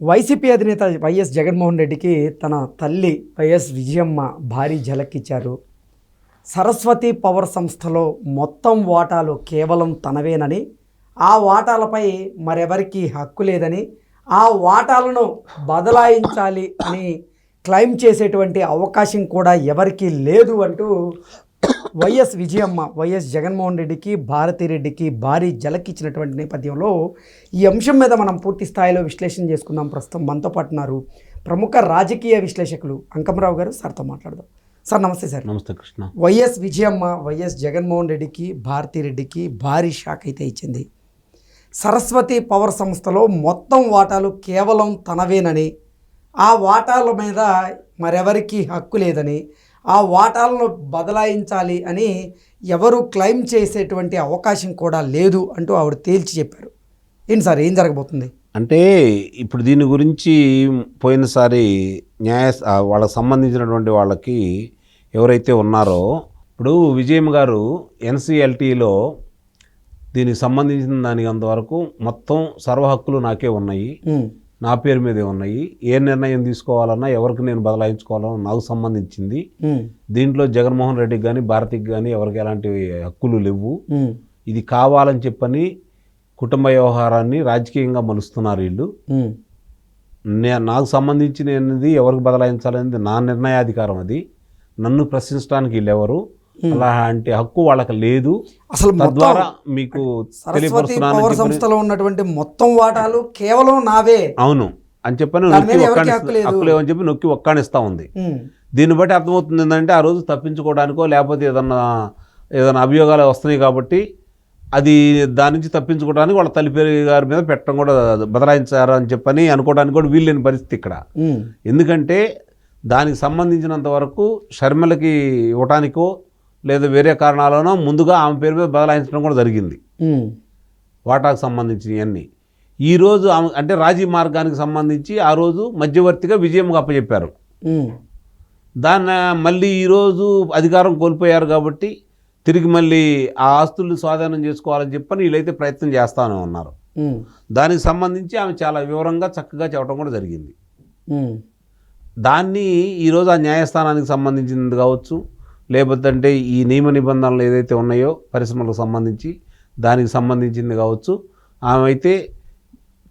YCP అధినేత YS Jaganmohan రెడ్డికి తన తల్లి వైఎస్ విజయమ్మ భారీ జలక్కిచ్చారు సరస్వతి పవర్ సంస్థలో మొత్తం వాటాలు కేవలం తనవేనని ఆ వాటాలపై మరెవరికి హక్కు లేదని ఆ వాటాలను బదలాయించాలి అని క్లెయిమ్ చేసేటువంటి అవకాశం కూడా ఎవరికీ లేదు అంటూ వైఎస్ విజయమ్మ వైఎస్ జగన్మోహన్ రెడ్డికి భారతిరెడ్డికి భారీ జలకిచ్చినటువంటి నేపథ్యంలో ఈ అంశం మీద మనం పూర్తి స్థాయిలో విశ్లేషణ చేసుకుందాం. ప్రస్తుతం మనతో పాటు ఉన్నారు ప్రముఖ రాజకీయ విశ్లేషకులు అంకమరావు గారు. సార్తో మాట్లాడదాం. సార్ నమస్తే సార్. నమస్తే కృష్ణ. వైఎస్ విజయమ్మ వైఎస్ జగన్మోహన్ రెడ్డికి భారతిరెడ్డికి భారీ షాక్ అయితే ఇచ్చింది. సరస్వతి పవర్ సంస్థలో మొత్తం వాటాలు కేవలం తనవేనని ఆ వాటాల మీద మరెవరికి హక్కు లేదని ఆ వాటాలను బదలాయించాలి అని ఎవరు క్లెయిమ్ చేసేటువంటి అవకాశం కూడా లేదు అంటూ ఆవిడ తేల్చి చెప్పారు. ఏంటి సార్ ఏం జరగబోతుంది? అంటే ఇప్పుడు దీని గురించి పోయినసారి న్యాయ వాళ్ళకి సంబంధించినటువంటి వాళ్ళకి ఎవరైతే ఉన్నారో ఇప్పుడు విజయమ్మ గారు ఎన్సిఎల్టీలో దీనికి సంబంధించిన దానికి అంతవరకు మొత్తం సర్వ హక్కులు నాకే ఉన్నాయి. నా పేరు మీదే ఉన్నాయి. ఏ నిర్ణయం తీసుకోవాలన్నా ఎవరికి నేను బదలాయించుకోవాలన్నా నాకు సంబంధించింది. దీంట్లో జగన్మోహన్ రెడ్డికి కానీ భారతికి కానీ ఎవరికి ఎలాంటి హక్కులు లేవు. ఇది కావాలని చెప్పని కుటుంబ వ్యవహారాన్ని రాజకీయంగా మలుస్తున్నారు వీళ్ళు. నాకు సంబంధించినది ఎవరికి బదలాయించాలనేది నా నిర్ణయాధికారం అది. నన్ను ప్రశ్నించడానికి వీళ్ళెవరు అలాంటి హక్కు వాళ్ళకి లేదు. అసలు తద్వారా మీకు సంస్థలో ఉన్నటువంటి మొత్తం వాటాలు కేవలం నావే. అవును. అని చెప్పని నొక్కి మీద ఎవరికీ ఒక్కాణిస్తా- హక్కు లేదు. హక్కు లేవని చెప్పి నొక్కి ఒక్కాణిస్తా ఉంది. దీన్ని బట్టి అర్థమవుతుంది ఏంటంటే ఆ రోజు తప్పించుకోవడానికో లేకపోతే ఏదన్నా ఏదైనా అభియోగాలు వస్తున్నాయి కాబట్టి అది దాని నుంచి తప్పించుకోవడానికి వాళ్ళ తల్లి పేరు గారి మీద పెట్టడం కూడా బదలాయించారు అని చెప్పని అనుకోవడానికి కూడా వీల్లేని పరిస్థితి ఇక్కడ. ఎందుకంటే దానికి సంబంధించినంత వరకు షర్మిలకి ఇవ్వటానికో లేదా వేరే కారణాలనో ముందుగా ఆమె పేరు మీద బదలాయించడం కూడా జరిగింది. వాటాకు సంబంధించినవన్నీ ఈరోజు ఆమె అంటే రాజీ మార్గానికి సంబంధించి ఆ రోజు మధ్యవర్తిగా విజయంగా అప్పచెప్పారు. దాన్ని మళ్ళీ ఈరోజు అధికారం కోల్పోయారు కాబట్టి తిరిగి మళ్ళీ ఆ ఆస్తులు స్వాధీనం చేసుకోవాలని చెప్పని వీళ్ళైతే ప్రయత్నం చేస్తానే ఉన్నారు. దానికి సంబంధించి ఆమె చాలా వివరంగా చక్కగా చెప్పడం కూడా జరిగింది. దాన్ని ఈరోజు ఆ న్యాయస్థానానికి సంబంధించింది కావచ్చు లేకపోతే ఈ నియమ నిబంధనలు ఏదైతే ఉన్నాయో పరిశ్రమలకు సంబంధించి దానికి సంబంధించింది కావచ్చు. ఆమె అయితే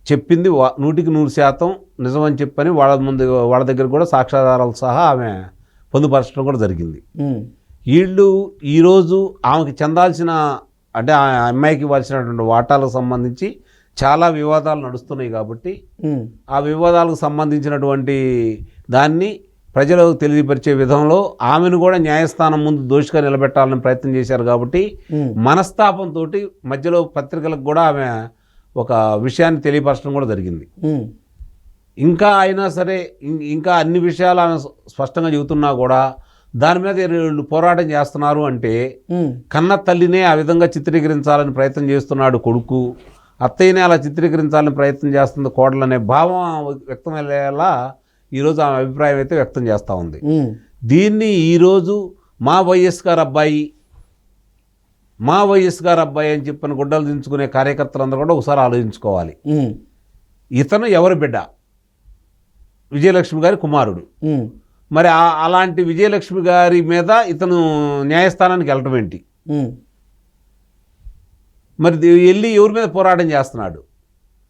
చెప్పింది నూటికి నూరు శాతం నిజమని చెప్పని వాళ్ళ ముందు వాళ్ళ దగ్గర కూడా సాక్ష్యాధారాలు సహా ఆమె పొందుపరచడం కూడా జరిగింది. వీళ్ళు ఈరోజు ఆమెకి చెందాల్సిన అంటే ఆ అమ్మాయికి ఇవ్వాల్సినటువంటి వాటాలకు సంబంధించి చాలా వివాదాలు నడుస్తున్నాయి కాబట్టి ఆ వివాదాలకు సంబంధించినటువంటి దాన్ని ప్రజలకు తెలియపరిచే విధంలో ఆమెను కూడా న్యాయస్థానం ముందు దోషిగా నిలబెట్టాలని ప్రయత్నం చేశారు కాబట్టి మనస్తాపంతో మధ్యలో పత్రికలకు కూడా ఆమె ఒక విషయాన్ని తెలియపరచడం కూడా జరిగింది. ఇంకా అయినా సరే ఇంకా అన్ని విషయాలు ఆమె స్పష్టంగా చెబుతున్నా కూడా దాని మీద వీళ్ళు పోరాటం చేస్తున్నారు అంటే కన్న తల్లినే ఆ విధంగా చిత్రీకరించాలని ప్రయత్నం చేస్తున్నాడు కొడుకు. అత్తయ్యనే అలా చిత్రీకరించాలని ప్రయత్నం చేస్తుంది కోడలనే భావం వ్యక్తమయ్యేలా ఈరోజు ఆమె అభిప్రాయం అయితే వ్యక్తం చేస్తూ ఉంది. దీన్ని ఈరోజు మా వైఎస్ గారు అబ్బాయి మా వైఎస్ గారు అబ్బాయి అని చెప్పిన గుడ్డలు దించుకునే కార్యకర్తలందరూ కూడా ఒకసారి ఆలోచించుకోవాలి. ఇతను ఎవరి బిడ్డ? విజయలక్ష్మి గారి కుమారుడు. మరి అలాంటి విజయలక్ష్మి గారి మీద ఇతను న్యాయస్థానానికి వెళ్ళటం ఏంటి? మరి వెళ్ళి ఎవరి మీద పోరాటం చేస్తున్నాడు?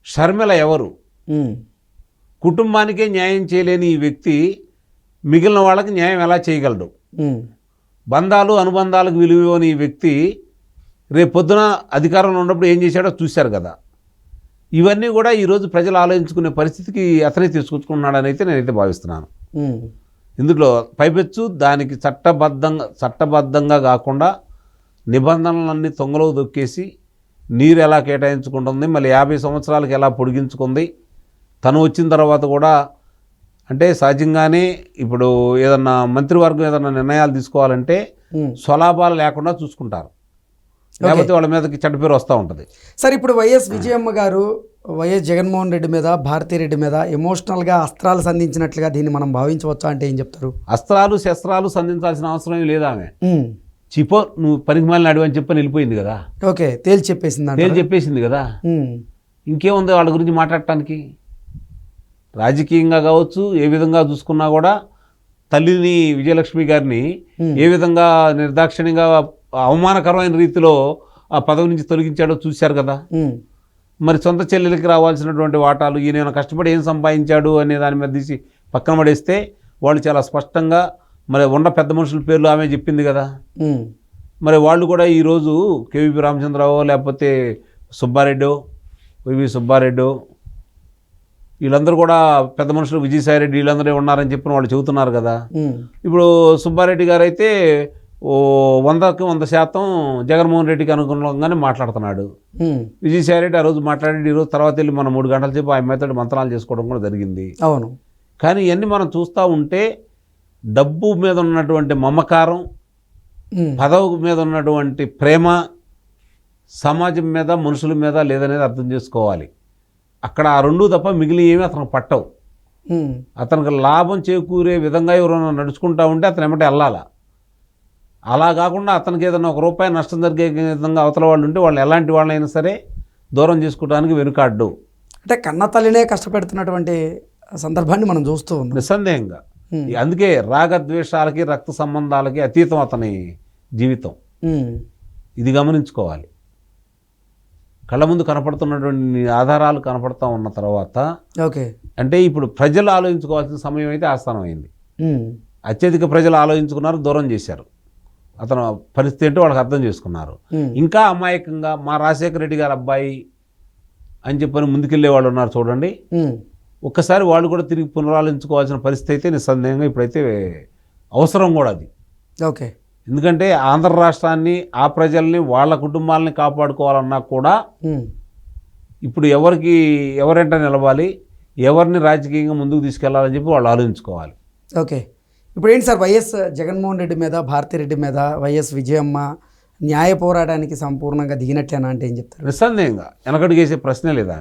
షర్మిల ఎవరు? కుటుంబానికే న్యాయం చేయలేని ఈ వ్యక్తి మిగిలిన వాళ్ళకి న్యాయం ఎలా చేయగలడు? బంధాలు అనుబంధాలకు విలువని ఈ వ్యక్తి రేపు పొద్దున అధికారంలో ఉన్నప్పుడు ఏం చేశాడో చూశారు కదా. ఇవన్నీ కూడా ఈరోజు ప్రజలు ఆలోచించుకునే పరిస్థితికి అతనే తీసుకొచ్చుకున్నాడని అయితే నేనైతే భావిస్తున్నాను. ఇందులో పైపెచ్చు దానికి చట్టబద్ధంగా చట్టబద్ధంగా కాకుండా నిబంధనలన్నీ తొంగలో దొక్కేసి నీరు ఎలా కేటాయించుకుంటుంది మళ్ళీ యాభై సంవత్సరాలకు ఎలా పొడిగించుకుంది తను వచ్చిన తర్వాత కూడా అంటే సహజంగానే ఇప్పుడు ఏదన్నా మంత్రివర్గం ఏదన్నా నిర్ణయాలు తీసుకోవాలంటే. స్వలాభాలు లేకుండా చూసుకుంటారు. లేకపోతే వాళ్ళ మీదకి చెడ్డ పేరు వస్తూ ఉంటుంది. సార్ ఇప్పుడు వైఎస్ విజయమ్మ గారు వైఎస్ జగన్మోహన్ రెడ్డి మీద భారతిరెడ్డి మీద ఎమోషనల్గా అస్త్రాలు సంధించినట్లుగా దీన్ని మనం భావించవచ్చా అంటే ఏం చెప్తారు? అస్త్రాలు శస్త్రాలు సంధించాల్సిన అవసరం ఏమీ లేదు ఆమె. చిపో నువ్వు పనికి మాలిన అడివి అని చెప్పని వెళ్ళిపోయింది కదా. ఓకే తేల్చి చెప్పేసింది నేను చెప్పేసింది కదా. ఇంకేముంది వాళ్ళ గురించి మాట్లాడటానికి? రాజకీయంగా కావచ్చు ఏ విధంగా చూసుకున్నా కూడా తల్లిని విజయలక్ష్మి గారిని ఏ విధంగా నిర్దాక్షిణ్యంగా అవమానకరమైన రీతిలో ఆ పదవి నుంచి తొలగించాడో చూశారు కదా. మరి సొంత చెల్లెలకి రావాల్సినటువంటి వాటాలు ఈయన కష్టపడి ఏం సంపాదించాడు అనే దాని మీద తీసి పక్కన పడేస్తే వాళ్ళు చాలా స్పష్టంగా మరి ఉన్న పెద్ద మనుషుల పేర్లు ఆమె చెప్పింది కదా. మరి వాళ్ళు కూడా ఈరోజు కేవీపీ రామచంద్రరావు లేకపోతే సుబ్బారెడ్డో వివి సుబ్బారెడ్డో వీళ్ళందరూ కూడా పెద్ద మనుషులు విజయసాయిరెడ్డి వీళ్ళందరూ ఉన్నారని చెప్పిన వాళ్ళు చెబుతున్నారు కదా. ఇప్పుడు సుబ్బారెడ్డి గారు అయితే ఓ వందకి వంద శాతం జగన్మోహన్ రెడ్డికి అనుగుణంగానే మాట్లాడుతున్నాడు. విజయసాయిరెడ్డి ఆ రోజు మాట్లాడి ఈరోజు తర్వాత వెళ్ళి మనం మూడు గంటల సేపు ఆయన మెత్తడి మంత్రాలు చేసుకోవడం కూడా జరిగింది. అవును. కానీ ఇవన్నీ మనం చూస్తూ ఉంటే డబ్బు మీద ఉన్నటువంటి మమకారం పదవి మీద ఉన్నటువంటి ప్రేమ సమాజం మీద మనుషుల మీద లేదనేది అర్థం చేసుకోవాలి. అక్కడ ఆ రెండు తప్ప మిగిలి ఏమీ అతనికి పట్టవు. అతనికి లాభం చేకూరే విధంగా ఎవరైనా నడుచుకుంటా ఉంటే అతను ఎమ్మటే వెళ్ళాలా? అలా కాకుండా అతనికి ఏదైనా ఒక రూపాయి నష్టం జరిగే విధంగా అవతల వాళ్ళు ఉంటే వాళ్ళు ఎలాంటి వాళ్ళైనా సరే దూరం చేసుకోవడానికి వెనుకాడ్డు. అంటే కన్న తల్లినే కష్టపెడుతున్నటువంటి సందర్భాన్ని మనం చూస్తూ ఉన్నాం. నిస్సందేహంగా. అందుకే రాగద్వేషాలకి రక్త సంబంధాలకి అతీతం అతని జీవితం. ఇది గమనించుకోవాలి. కళ్ళ ముందు కనపడుతున్నటువంటి ఆధారాలు కనపడతా ఉన్న తర్వాత ఓకే. అంటే ఇప్పుడు ప్రజలు ఆలోచించుకోవాల్సిన సమయం అయితే ఆస్థానం అయింది అత్యధిక ప్రజలు ఆలోచించుకున్నారు దూరం చేశారు. అతను పరిస్థితి ఏంటో వాళ్ళకి అర్థం చేసుకున్నారు. ఇంకా అమాయకంగా మా రాజశేఖర రెడ్డి గారు అబ్బాయి అని చెప్పని ముందుకెళ్ళే వాళ్ళు ఉన్నారు చూడండి. ఒక్కసారి వాళ్ళు కూడా తిరిగి పునరాలోచించుకోవాల్సిన పరిస్థితి అయితే నిస్సందేహంగా ఇప్పుడైతే అవసరం కూడా అది. ఓకే. ఎందుకంటే ఆంధ్ర రాష్ట్రాన్ని ఆ ప్రజల్ని వాళ్ళ కుటుంబాలని కాపాడుకోవాలన్నా కూడా ఇప్పుడు ఎవరికి ఎవరెంట నిలవాలి ఎవరిని రాజకీయంగా ముందుకు తీసుకెళ్ళాలని చెప్పి వాళ్ళు ఆలోచించుకోవాలి. ఓకే. ఇప్పుడు ఏంటి సార్ వైఎస్ జగన్మోహన్ రెడ్డి మీద భారతిరెడ్డి మీద వైఎస్ విజయమ్మ న్యాయ పోరాటానికి సంపూర్ణంగా దిగినట్లేనా అంటే ఏం చెప్తారు? నిస్సందేహంగా. వెనకడుగేసే ప్రశ్నే లేదు.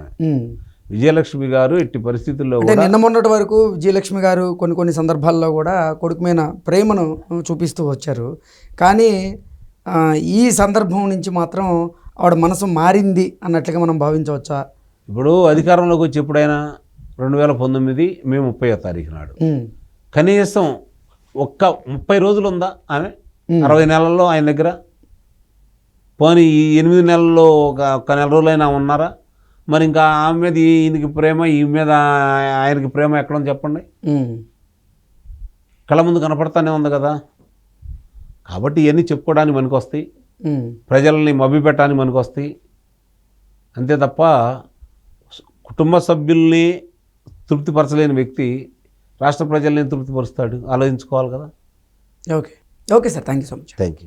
విజయలక్ష్మి గారు ఎట్టి పరిస్థితుల్లో అంటే నిన్న మొన్నటి వరకు విజయలక్ష్మి గారు కొన్ని కొన్ని సందర్భాల్లో కూడా కొడుకు మీద ప్రేమను చూపిస్తూ వచ్చారు. కానీ ఈ సందర్భం నుంచి మాత్రం ఆవిడ మనసు మారింది అన్నట్లుగా మనం భావించవచ్చా? ఇప్పుడు అధికారంలోకి వచ్చి ఎప్పుడైనా రెండు వేల పంతొమ్మిది మే ముప్పై తారీఖు నాడు కనీసం ఒక్క ముప్పై రోజులు ఉందా ఆమె అరవై నెలల్లో ఆయన దగ్గర? పోనీ ఈ ఎనిమిది నెలల్లో ఒక ఒక్క నెల రోజులైనా ఉన్నారా? మరి ఇంకా ఆమె మీద ఈయనకి ప్రేమ ఈ మీద ఆయనకి ప్రేమ ఎక్కడో చెప్పండి? కళ్ళ ముందు కనపడతానే ఉంది కదా. కాబట్టి ఇవన్నీ చెప్పుకోవడానికి మనకొస్తాయి ఉమ్, ప్రజల్ని మభ్యపెట్టడానికి మనకొస్తాయి అంతే తప్ప కుటుంబ సభ్యుల్ని తృప్తిపరచలేని వ్యక్తి రాష్ట్ర ప్రజల్ని తృప్తిపరుస్తాడు. ఆలోచించుకోవాలి కదా. Okay. Okay sir. Thank you so much. Thank you